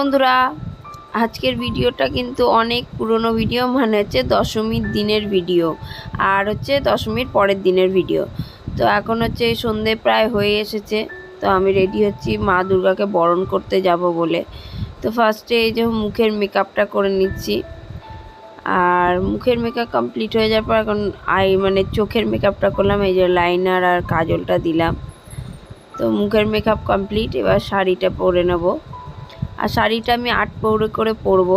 বন্ধুরা, আজকের ভিডিওটা কিন্তু অনেক পুরনো ভিডিও মানে হচ্ছে দশমীর দিনের ভিডিও আর হচ্ছে দশমীর পরের দিনের ভিডিও। তো এখন হচ্ছে সন্ধে প্রায় হয়ে এসেছে, তো আমি রেডি হচ্ছি মা দুর্গাকে বরণ করতে যাব বলে। তো ফার্স্টে এই যে মুখের মেকআপটা করে নিচ্ছি। আর মুখের মেকআপ কমপ্লিট হয়ে যাওয়ার পর এখন আই মানে চোখের মেকআপটা করলাম, এই যে লাইনার আর কাজলটা দিলাম। তো মুখের মেকআপ কমপ্লিট এবার শাড়িটা পরে নেব। আর শাড়িটা আমি আট পৌরে করে পরবো।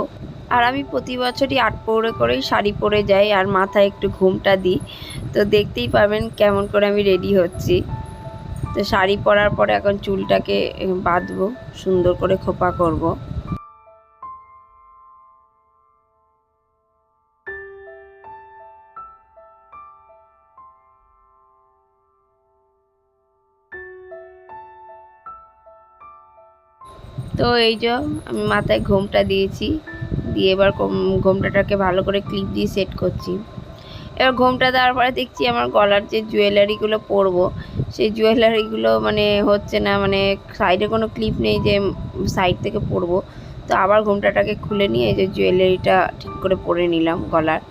আর আমি প্রতি বছরই আট পৌরে করেই শাড়ি পরে যাই আর মাথায় একটু ঘুমটা দিই। তো দেখতেই পাবেন কেমন করে আমি রেডি হচ্ছি। তো শাড়ি পরার পরে এখন চুলটাকে বাঁধবো, সুন্দর করে খোপা করব। তো এই যে, আমি মাথায় ঘোমটা দিয়েছি, দিয়ে এবার ঘোমটাটাকে ভালো করে ক্লিপ দিয়ে সেট করছি। এবার ঘোমটা দেওয়ার পরে দেখছি আমার গলার যে জুয়েলারিগুলো পরবো, সেই জুয়েলারিগুলো মানে হচ্ছে না মানে সাইডে কোনো ক্লিপ নেই যে সাইড থেকে পরবো। তো আবার ঘোমটাটাকে খুলে নিয়ে এই যে জুয়েলারিটা ঠিক করে পরে নিলাম গলার।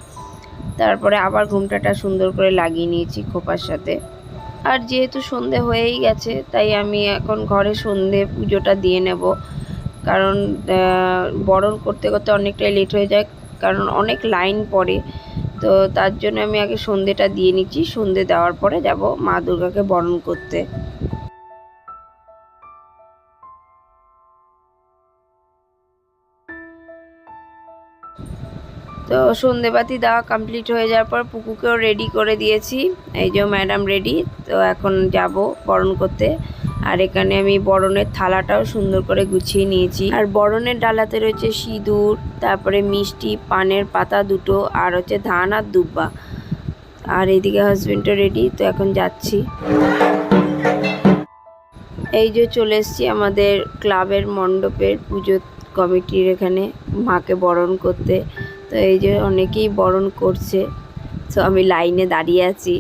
তারপরে আবার ঘোমটাটা সুন্দর করে লাগিয়ে নিয়েছি খোপার সাথে। আর যেহেতু সন্ধে হয়েই গেছে, তাই আমি এখন ঘরে সন্ধে পুজোটা দিয়ে নেব। কারণ বরণ করতে করতে অনেকটাই লেট হয়ে যায়, কারণ অনেক লাইন পড়ে। তো তার জন্য আমি আগে সন্ধেটা দিয়ে নিচ্ছি। সন্ধে দেওয়ার পরে যাব মা দুর্গাকে বরণ করতে। তো সন্ধেবাতি দেওয়া কমপ্লিট হয়ে যাওয়ার পর পুকুকেও রেডি করে দিয়েছি। এই যে ম্যাডাম রেডি তো এখন যাব বরণ করতে। আর এখানে আমি বরণের থালাটাও সুন্দর করে গুছিয়ে নিয়েছি। আর বরণের ডালাতে রয়েছে সিঁদুর, তারপরে মিষ্টি, পানের পাতা দুটো, আর হচ্ছে ধান আর দুব্বা। আর এইদিকে হাজবেন্ডও রেডি তো এখন যাচ্ছি। এই যে চলে এসেছি আমাদের ক্লাবের মণ্ডপের পুজো কমিটির এখানে মাকে বরণ করতে। তো এই যে অনেকেই বরণ করছে। তো আমি লাইনে দাঁড়িয়ে আছি।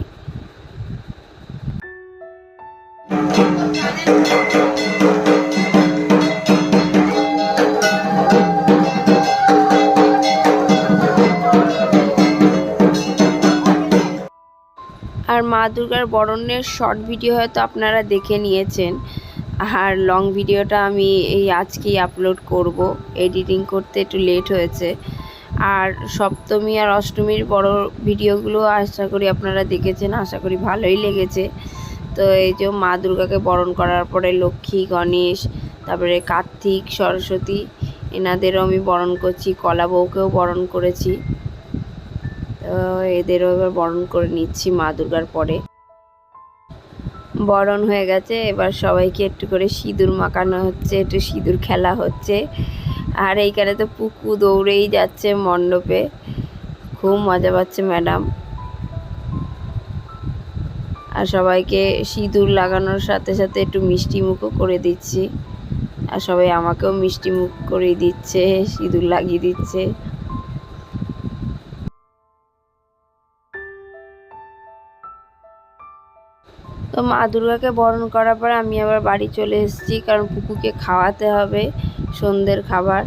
আর মা দুর্গার বরণের শর্ট ভিডিও হয়তো আপনারা দেখে নিয়েছেন। আর লং ভিডিওটা আমি এই আজকেই আপলোড করব। এডিটিং করতে একটু লেট হয়েছে। আর সপ্তমী আর অষ্টমীর বড় ভিডিওগুলো আশা করি আপনারা দেখেছেন, আশা করি ভালোই লেগেছে। তো এই যে মা দুর্গাকে বরণ করার পরে লক্ষ্মী, গণেশ, তারপরে কার্তিক, সরস্বতী, এনাদেরও আমি বরণ করছি, কলা বউকেও বরণ করেছি। তো এদেরও এবার বরণ করে নিচ্ছি মা দুর্গার পরে। বরণ হয়ে গেছে, এবার সবাইকে একটু করে সিঁদুর মাখানো হচ্ছে, একটু সিঁদুর খেলা হচ্ছে। আর এইখানে তো পুকু দৌড়েই যাচ্ছে মণ্ডপে। খুব মজা পাচ্ছে ম্যাডাম। আর সবাইকে সিঁদুর লাগানোর সাথে সাথে একটু মিষ্টি মুখও করে দিচ্ছি। আর সবাই আমাকেও মিষ্টি মুখ করে দিচ্ছে, সিঁদুর লাগিয়ে দিচ্ছে। তো মা দুর্গাকে বরণ করার পরে আমি আবার বাড়ি চলে এসেছি, কারণ পুকুকে খাওয়াতে হবে। সন্ধ্যের খাবার।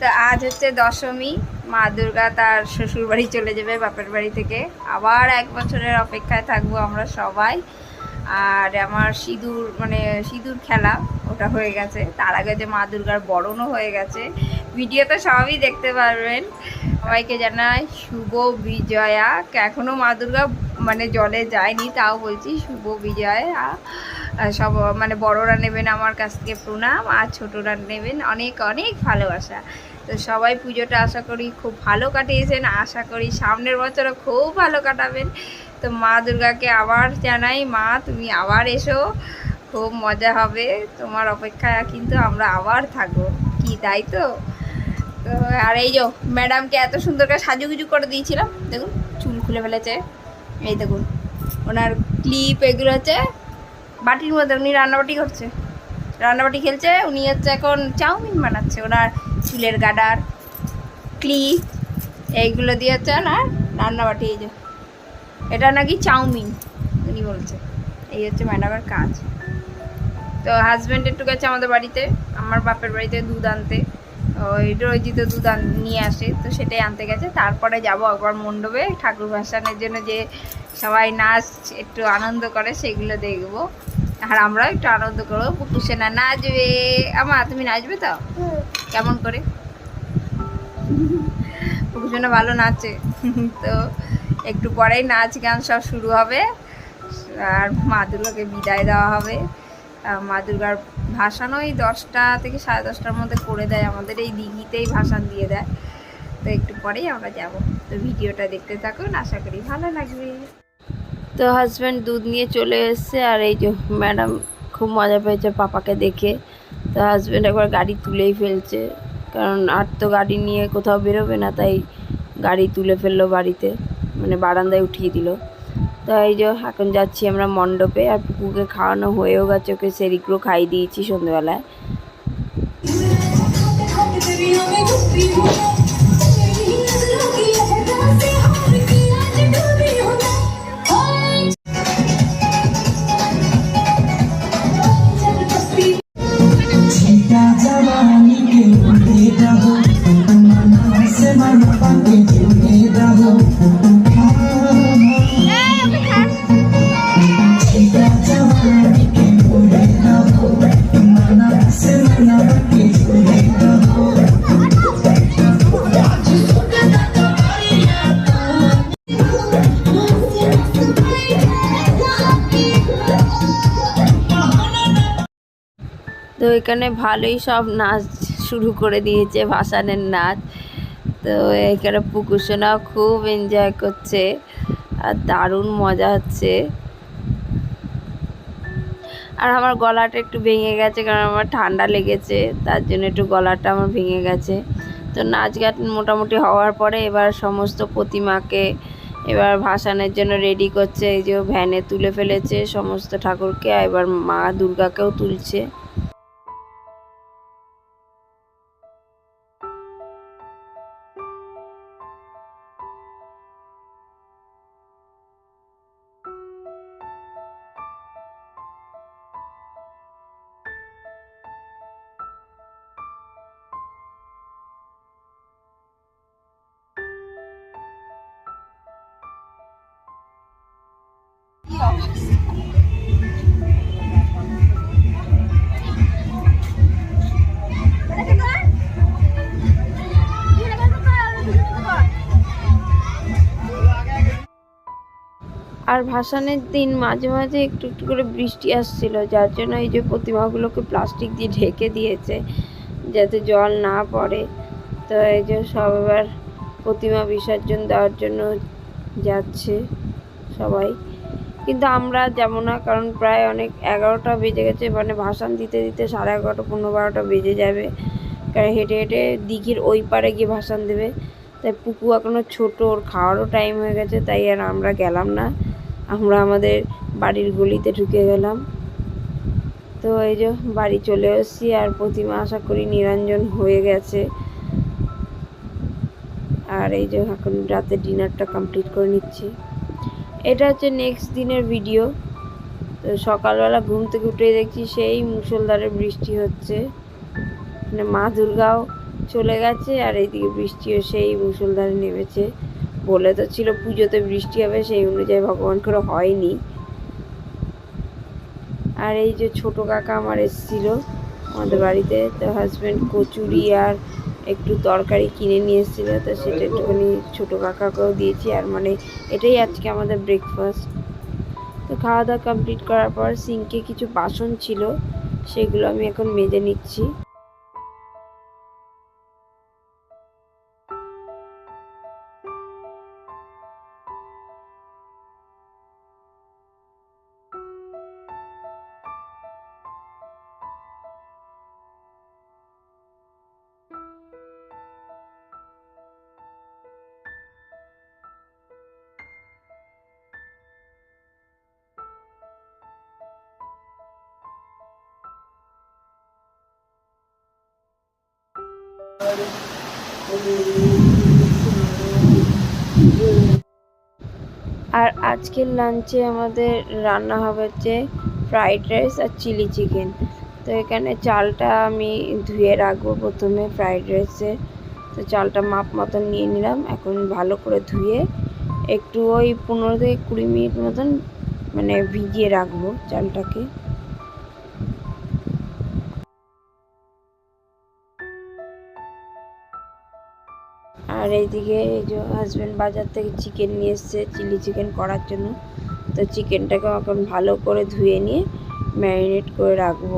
তো আজ হচ্ছে দশমী, মা দুর্গা তার শ্বশুর বাড়ি চলে যাবে বাপের বাড়ি থেকে। আবার এক বছরের অপেক্ষায় থাকব আমরা সবাই। আর আমার সিঁদুর মানে সিঁদুর খেলা, ওটা হয়ে গেছে। তার আগে যে মা দুর্গার বরণও হয়ে গেছে। ভিডিওতে সবই দেখতে পারবেন। সবাইকে জানাই শুভ বিজয়া। এখনও মা দুর্গা মানে জলে যায়নি, তাও বলছি শুভ বিজয়া। সব মানে বড়রা নেবেন আমার কাছ থেকে প্রণাম, আর ছোটরা নেবেন অনেক অনেক ভালোবাসা। তো সবাই পুজোটা আশা করি খুব ভালো কাটিয়েছেন। আশা করি সামনের বছরও খুব ভালো কাটাবেন। তো মা দুর্গাকে আবার জানাই, মা তুমি আবার এসো, খুব মজা হবে। তোমার অপেক্ষায় কিন্তু আমরা আবার থাকব। কি, তাই তো? তো আর এই যে ম্যাডামকে এত সুন্দর করে সাজু সাজুগুজু করে দিয়েছিলাম, দেখুন, চুল খুলে ফেলেছে। এই দেখুন, ওনার ক্লিপ এগুলো হচ্ছে বাটির মধ্যে উনি রান্নাবাটি করছে। রান্নাবাটি খেলছে, উনি হচ্ছে এখন চাউমিন বানাচ্ছে। ওনার চুলের গাডার, ক্লিপ, এইগুলো দিয়ে হচ্ছে না রান্নাবাটি, এই যে। এটা নাকি চাউমিন, উনি বলছে। এই হচ্ছে ম্যাডামের কাজ। তো তো হাজব্যান্ড একটু গেছে আমাদের বাড়িতে, আমার বাপের বাড়িতে দুধ আনতে। ওই রোজিত দুধ নিয়ে আসে, তো সেটাই আনতে গেছে। তারপরে যাব একবার মণ্ডপে, ঠাকুর ভাসানের জন্য যে সবাই নাচ একটু আনন্দ করে, সেগুলো দেখব। আর আমরাও একটু আনন্দ করব। পুকুর সেনা নাচবে। আমার তুমি নাচবে তো? কেমন করে? পুকুর সেনা ভালো নাচে। তো একটু পরেই নাচ গান সব শুরু হবে। আর মা দুর্গাকে বিদায় দেওয়া হবে। মা দুর্গার ভাসান ওই দশটা থেকে সাড়ে দশটার মধ্যে করে দেয় আমাদের, এই দিঘিতেই ভাসান দিয়ে দেয়। তো একটু পরেই আমরা যাব। তো ভিডিওটা দেখতে থাকুন, আশা করি ভালো লাগবে। তো হাজব্যান্ড দুধ নিয়ে চলে এসেছে, আর এই যে ম্যাডাম খুব মজা পেয়েছে পাপাকে দেখে। তো হাজব্যান্ড একবার গাড়ি তুলেই ফেলছে, কারণ আর তো গাড়ি নিয়ে কোথাও বেরোবে না, তাই গাড়ি তুলে ফেলল বাড়িতে মানে বারান্দায় উঠিয়ে দিল। তো এই যে এখন যাচ্ছি আমরা মণ্ডপে আর পুকুকে খাওয়ানো হয়েও গেছে ওকে সেরিগুলো খাই দিয়েছি সন্ধ্যেবেলায় তো এখানে ভালোই সব নাচ শুরু করে দিয়েছে ভাসানের নাচ। তো এখানে পুকুসোনাও খুব এনজয় করছে আর দারুণ মজা হচ্ছে। আর আমার গলাটা একটু ভেঙে গেছে কারণ আমার ঠান্ডা লেগেছে, তার জন্য একটু গলাটা আমার ভেঙে গেছে। তো নাচ গান মোটামুটি হওয়ার পরে এবার সমস্ত প্রতিমাকে এবার ভাসানের জন্য রেডি করছে, এই যে ভ্যানে তুলে ফেলেছে, সমস্ত ঠাকুরকে এবার মা দুর্গাকেও তুলছে। আর ভাসানের দিন মাঝে মাঝে একটু একটু করে বৃষ্টি আসছিল, যার জন্য এই যে প্রতিমাগুলোকে প্লাস্টিক দিয়ে ঢেকে দিয়েছে যাতে জল না পড়ে। তো এই যে সব এবার প্রতিমা বিসর্জন দেওয়ার জন্য যাচ্ছে সবাই। কিন্তু আমরা যাব না, কারণ প্রায় অনেক এগারোটা বেজে গেছে মানে ভাসান দিতে দিতে সাড়ে এগারোটা, পনেরো বারোটা বেজে যাবে। কারণ হেঁটে হেঁটে দিঘির ওই পারে গিয়ে ভাসান দেবে। তাই পুকু এখনও ছোটো, ওর খাওয়ারও টাইম হয়ে গেছে, তাই আর আমরা গেলাম না। আমরা আমাদের বাড়ির গলিতে ঢুকে গেলাম। তো এই যে বাড়ি চলে এসেছি আর প্রতিমা আশা করি নিরঞ্জন হয়ে গেছে। আর এই যে এখন রাতে ডিনারটা কমপ্লিট করে নিচ্ছি। এটা হচ্ছে নেক্সট দিনের ভিডিও। তো সকালবেলা ঘুম থেকে উঠে দেখছি সেই মুষলধারে বৃষ্টি হচ্ছে। মানে মা দুর্গাও চলে গেছে আর এইদিকে বৃষ্টিও সেই মুষলধারে নেমেছে। বলে তো ছিল, পুজোতে বৃষ্টি হবে, সেই অনুযায়ী ভগবান করে হয়নি। আর এই যে ছোট কাকা আমার এসেছিল আমাদের বাড়িতে, তো হাজব্যান্ড কচুরি আর একটু তরকারি কিনে নিয়ে এসেছিল, তো সেটা একটুখানি ছোটো কাকাকেও দিয়েছি, আর মানে এটাই আজকে আমাদের ব্রেকফাস্ট তো খাওয়া দাওয়া কমপ্লিট করার পর সিঙ্কে কিছু বাসন ছিল, সেগুলো আমি এখন মেজে নিচ্ছি। আর আজকের লাঞ্চে আমাদের রান্না হবে হচ্ছে ফ্রাইড রাইস আর চিলি চিকেন তো এখানে চালটা আমি ধুয়ে রাখব প্রথমে ফ্রাইড রাইসে তো চালটা মাপ মতন নিয়ে নিলাম, এখন ভালো করে ধুয়ে একটু ওই পনেরো থেকে কুড়ি মিনিট মতন মানে ভিজিয়ে রাখব চালটাকে। আর এইদিকে এই যে হাজব্যান্ড বাজার থেকে চিকেন নিয়ে এসছে চিলি চিকেন করার জন্য। তো চিকেনটাকে এখন ভালো করে ধুয়ে নিয়ে ম্যারিনেট করে রাখব।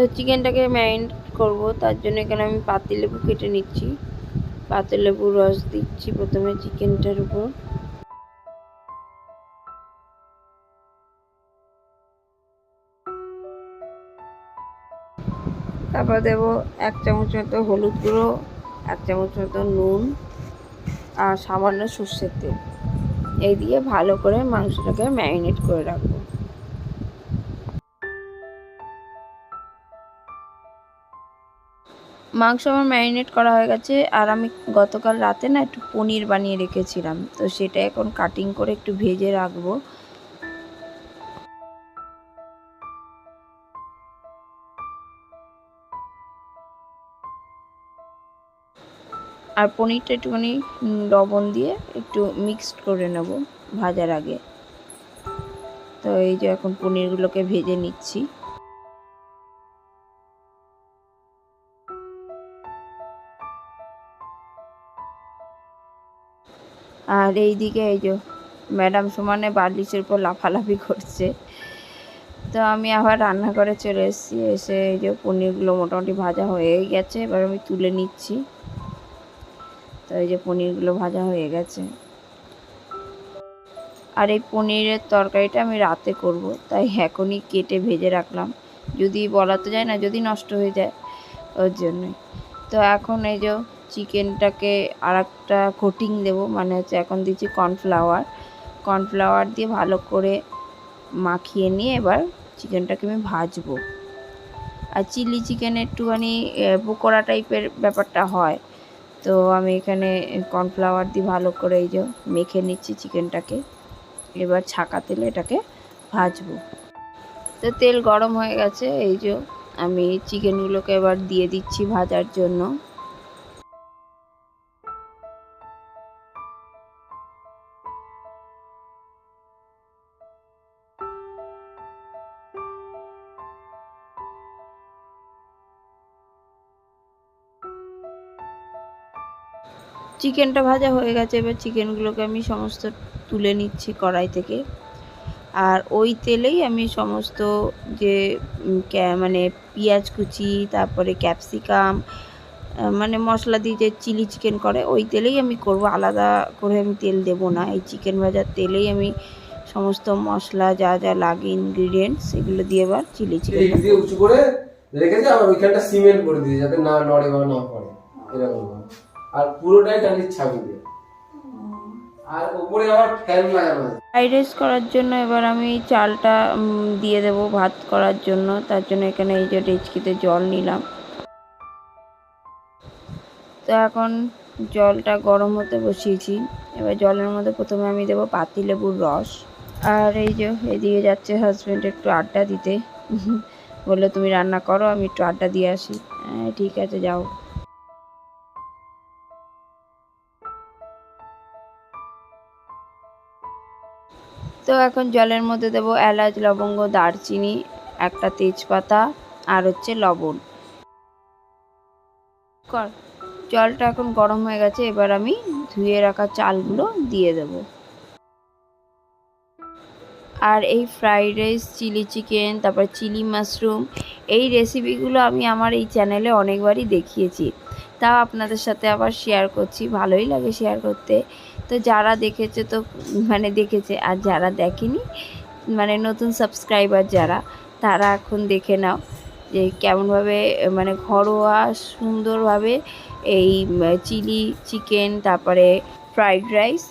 তো চিকেনটাকে ম্যারিনেট করব, তার জন্য এখানে আমি পাতিলেবু কেটে নিচ্ছি। পাতিলেবুর রস দিচ্ছি প্রথমে চিকেনটার উপর। তারপর দেবো এক চামচ মতো হলুদ গুঁড়ো, এক চামচ মতো নুন আর সামান্য সর্ষের তেল। এই দিয়ে ভালো করে মাংসটাকে ম্যারিনেট করে রাখব। মাংস আমার ম্যারিনেট করা হয়ে গেছে আর আমি গতকাল রাতে না একটু পনির বানিয়ে রেখেছিলাম। তো সেটা এখন কাটিং করে একটু ভেজে রাখব। আর পনিরটা একটুখানি লবণ দিয়ে একটু মিক্সড করে নেব ভাজার আগে। তো এই যে এখন পনিরগুলোকে ভেজে নিচ্ছি। আর এইদিকে এই যে ম্যাডাম সমানে বার্লিশের উপর লাফালাফি করছে। তো আমি আবার রান্নাঘরে চলে এসেছি, এসে এই যে পনিরগুলো মোটামুটি ভাজা হয়েই গেছে, এবার আমি তুলে নিচ্ছি। তো এই যে পনিরগুলো ভাজা হয়ে গেছে। আর এই পনিরের তরকারিটা আমি রাতে করব, তাই এখনই কেটে ভেজে রাখলাম। যদি বলা তো যায় না, যদি নষ্ট হয়ে যায়, ওর জন্যই। তো এখন এই যে চিকেনটাকে আর একটা কোটিং দেবো মানে হচ্ছে এখন দিচ্ছি কর্নফ্লাওয়ার কর্নফ্লাওয়ার দিয়ে ভালো করে মাখিয়ে নিয়ে এবার চিকেনটাকে আমি ভাজবো। আর চিলি চিকেন একটুখানি পকোড়া টাইপের ব্যাপারটা হয়। তো আমি এখানে কর্নফ্লাওয়ার দিয়ে ভালো করে এই যে মেখে নিচ্ছি চিকেনটাকে। এবার ছাকা তেলে এটাকে ভাজবো। তো তেল গরম হয়ে গেছে, এই যে আমি চিকেনগুলোকে এবার দিয়ে দিচ্ছি ভাজার জন্য। চিকেনটা ভাজা হয়ে গেছে এবার চিকেনগুলোকে আমি সমস্ত তুলে নিচ্ছি কড়াই থেকে। আর ওই তেলেই আমি সমস্ত যে মানে পেঁয়াজ কুচি তারপরে ক্যাপসিকাম মানে মশলা দিয়ে যে চিলি চিকেন করে ওই তেলেই আমি করব। আলাদা করে আমি তেল দেব না। এই চিকেন ভাজার তেলেই আমি সমস্ত মশলা যা যা লাগে ইনগ্রিডিয়েন্টস এগুলো দিয়ে এবার চিলি চিকেন দিয়ে উঁচু করে রেখেছে আবার ওইখানটা সিমেন্ট করে দিয়েছে যাতে না নড়ে বা না পড়ে। এরকম। আর পুরোটাই টালির ছাবি দিয়ে। আর উপরে আবার ফ্যান লাগানো আছে। ফ্রাইড রাইস করার জন্য এবার আমি চালটা দিয়ে দেব ভাত করার জন্য। তার জন্য এখানে এই যে ডেচকিতে জল নিলাম। তো এখন জলটা গরম হতে বসিয়েছি। এবার জলের মধ্যে প্রথমে আমি দেবো পাতিলেবুর রস। আর এই যে এদিকে যাচ্ছে হাজব্যান্ড একটু আড্ডা দিতে। বলল, তুমি রান্না করো, আমি একটু আড্ডা দিয়ে আসি। হ্যাঁ ঠিক আছে, যাও। তো এখন জলের মধ্যে দেবো এলাচ, লবঙ্গ, দারচিনি, একটা তেজপাতা আর হচ্ছে লবণ। কর, জলটা এখন গরম হয়ে গেছে, এবার আমি ধুয়ে রাখা চালগুলো দিয়ে দেব। আর এই ফ্রাইড রাইস চিলি চিকেন তারপর চিলি মাশরুম এই রেসিপিগুলো আমি আমার এই চ্যানেলে অনেকবারই দেখিয়েছি। তাও আপনাদের সাথে আবার শেয়ার করছি, ভালোই লাগে শেয়ার করতে। তো যারা দেখেছে তো মানে দেখেছে, আর যারা দেখেনি মানে নতুন সাবস্ক্রাইবার যারা, তারা এখন দেখে নাও যে কেমনভাবে মানে ঘরোয়া সুন্দরভাবে এই চিলি চিকেন তারপরে ফ্রাইড রাইস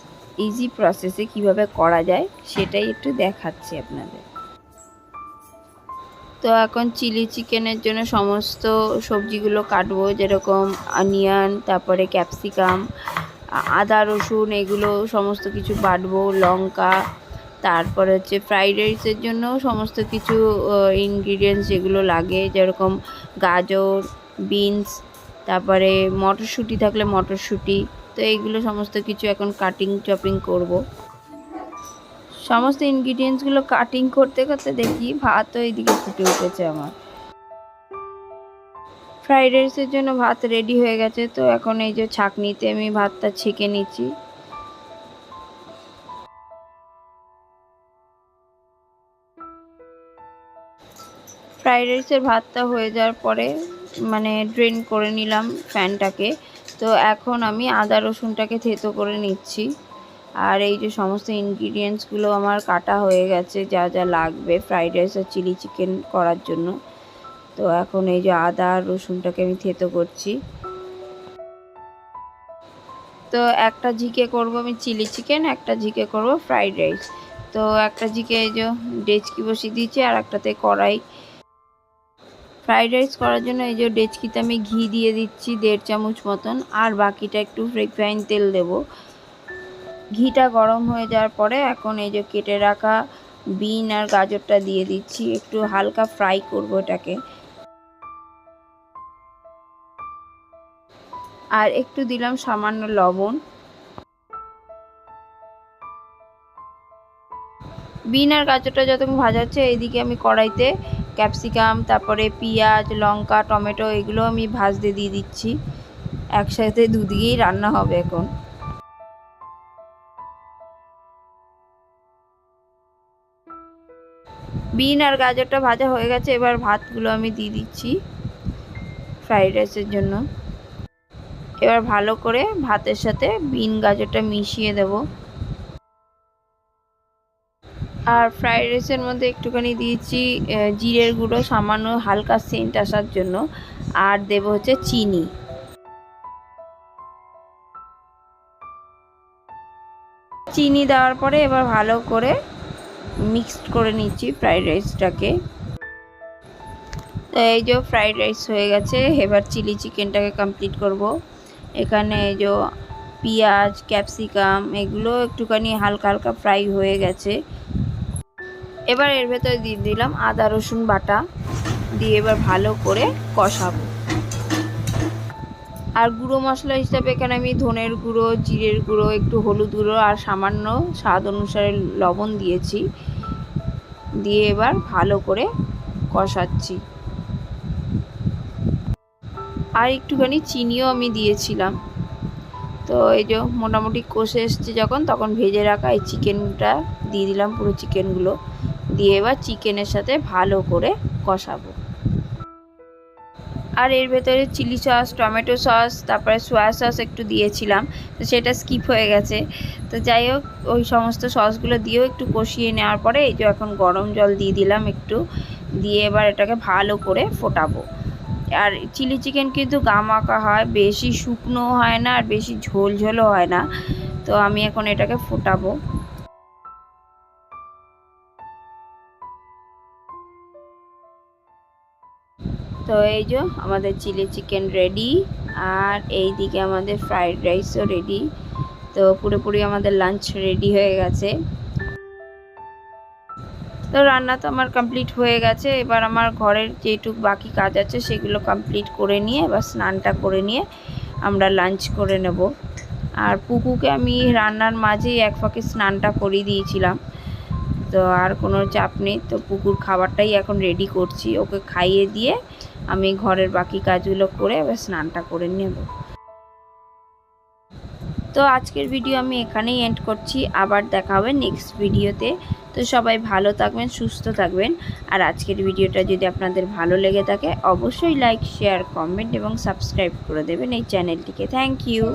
ইজি প্রসেসে কীভাবে করা যায়, সেটাই একটু দেখাচ্ছি আপনাদের। তো এখন চিলি চিকেনের জন্য সমস্ত সবজিগুলো কাটবো, যেরকম অনিয়ন তারপরে ক্যাপসিকাম আদা, রসুন, এগুলো সমস্ত কিছু বাটবো, লঙ্কা, তারপরে হচ্ছে ফ্রাইড রাইসের জন্য সমস্ত কিছু ইনগ্রিডিয়েন্টস যেগুলো লাগে, যেরকম গাজর বিনস তারপরে মটরশুঁটি থাকলে মটরশুঁটি, তো এইগুলো সমস্ত কিছু এখন কাটিং চপিং করব। সমস্ত ইনগ্রিডিয়েন্টসগুলো কাটিং করতে করতে দেখি, ভাত ভাতও এইদিকে ফুটে উঠেছে আমার। ফ্রাইড রাইসের জন্য ভাত রেডি হয়ে গেছে, তো এখন এই যে ছাঁকনিতে আমি ভাতটা ছেঁকে নিচ্ছি। ফ্রাইড রাইসের ভাতটা হয়ে যাওয়ার পরে মানে ড্রেন করে নিলাম ফ্যানটাকে, তো এখন আমি আদা রসুনটাকে থেতো করে নিচ্ছি। আর এই যে সমস্ত ইনগ্রিডিয়েন্টসগুলো আমার কাটা হয়ে গেছে, যা যা লাগবে ফ্রাইড রাইস আর চিলি চিকেন করার জন্য। তো এখন এই যে আদা আর রসুনটাকে আমি থেতো করছি। তো একটা ঝিকে করব আমি চিলি চিকেন, একটা ঝিকে করব ফ্রাইড রাইস। তো একটা ঝিকে এই যে ডেচকি বসিয়ে দিয়েছি আর একটাতে কড়াই। ফ্রাইড রাইস করার জন্য এই যে ডেচকিতে আমি ঘি দিয়ে দিচ্ছি দেড় চামচ মতন, আর বাকিটা একটু রিফাইন তেল দেব। ঘিটা গরম হয়ে যাওয়ার পরে এখন এই যে কেটে রাখা বিন আর গাজরটা দিয়ে দিচ্ছি, একটু হালকা ফ্রাই করব এটাকে। আর একটু দিলাম সামান্য লবণ। বিন আর গাজরটা যতক্ষণ ভাজা হচ্ছে এইদিকে আমি কড়াইতে ক্যাপসিকাম, তারপরে পেঁয়াজ, লঙ্কা, টমেটো, এগুলো আমি ভাজতে দিয়ে দিচ্ছি। একসাথে দুদিকেই রান্না হবে এখন। বিন আর গাজরটা ভাজা হয়ে গেছে, এবার ভাতগুলো আমি দিয়ে দিচ্ছি ফ্রাইড রাইসের জন্য। এবার ভালো করে ভাতের সাথে বিন গাজরটা মিশিয়ে দেব। আর ফ্রাইড রাইসের মধ্যে একটুখানি দিয়েছি জিরের গুঁড়ো, সামান্য হালকা সেন্ট আসার জন্য, আর দেব হচ্ছে চিনি। চিনি দেওয়ার পরে এবার ভালো করে মিক্সড করে নিচ্ছি ফ্রাইড রাইসটাকে। এই যে ফ্রাইড রাইস হয়ে গেছে, এবার চিলি চিকেনটাকে কমপ্লিট করব। এখানে যে পেঁয়াজ, ক্যাপসিকাম এগুলো একটুখানি হালকা হালকা ফ্রাই হয়ে গেছে। এবার এর ভেতরে দিয়ে দিলাম আদা, রসুন বাটা। দিয়ে এবার ভালো করে কষাবো। আর গুঁড়ো মশলা হিসাবে এখানে আমি ধনের গুঁড়ো, জিরের গুঁড়ো, একটু হলুদ গুঁড়ো আর সামান্য স্বাদ অনুসারে লবণ দিয়েছি। দিয়ে এবার ভালো করে কষাচ্ছি। আর একটুখানি চিনিও আমি দিয়েছিলাম। তো এই যে মোটামুটি কষে এসছে যখন, তখন ভেজে রাখা এই চিকেনটা দিয়ে দিলাম পুরো চিকেনগুলো। দিয়ে এবার চিকেনের সাথে ভালো করে কষাবো। আর এর ভেতরে চিলি সস, টমেটো সস, তারপরে সোয়া সস একটু দিয়েছিলাম। তো সেটা স্কিপ হয়ে গেছে। তো যাই হোক, ওই সমস্ত সসগুলো দিয়েও একটু কষিয়ে নেওয়ার পরে এই যে এখন গরম জল দিয়ে দিলাম একটু। দিয়ে এবার এটাকে ভালো করে ফোটাবো। আর চিলি চিকেন কিন্তু গামাকা হয়, বেশি শুকনো হয় না আর বেশি ঝোল ঝোলও হয় না। তো আমি এখন এটাকে ফোটাবো। তো এই যে আমাদের চিলি চিকেন রেডি, আর এই দিকে আমাদের ফ্রাইড রাইসও রেডি। তো পুরোপুরি আমাদের লাঞ্চ রেডি হয়ে গেছে। তো রান্না তো আমার কমপ্লিট হয়ে গেছে। এবার আমার ঘরের যেটুক বাকি কাজ আছে, সেগুলো কমপ্লিট করে নিয়ে, এবার স্নানটা করে নিয়ে আমরা লাঞ্চ করে নেব। আর পুকুকে আমি রান্নার মাঝেই এক ফাঁকে স্নানটা করিয়ে দিয়েছিলাম। তো আর কোনো চাপ নেই, তো পুকুর খাবারটাই এখন রেডি করছি। ওকে খাইয়ে দিয়ে আমি ঘরের বাকি কাজগুলো করে এবার স্নানটা করে নেব। তো আজকের ভিডিও আমি এখানেই এন্ড করছি। আবার দেখা হবে নেক্সট ভিডিওতে তো। সবাই ভালো থাকবেন, সুস্থ থাকবেন। আর আজকের ভিডিওটা যদি আপনাদের ভালো লেগে থাকে, অবশ্যই লাইক শেয়ার কমেন্ট এবং সাবস্ক্রাইব করে দেবেন এই চ্যানেলটিকে থ্যাংক ইউ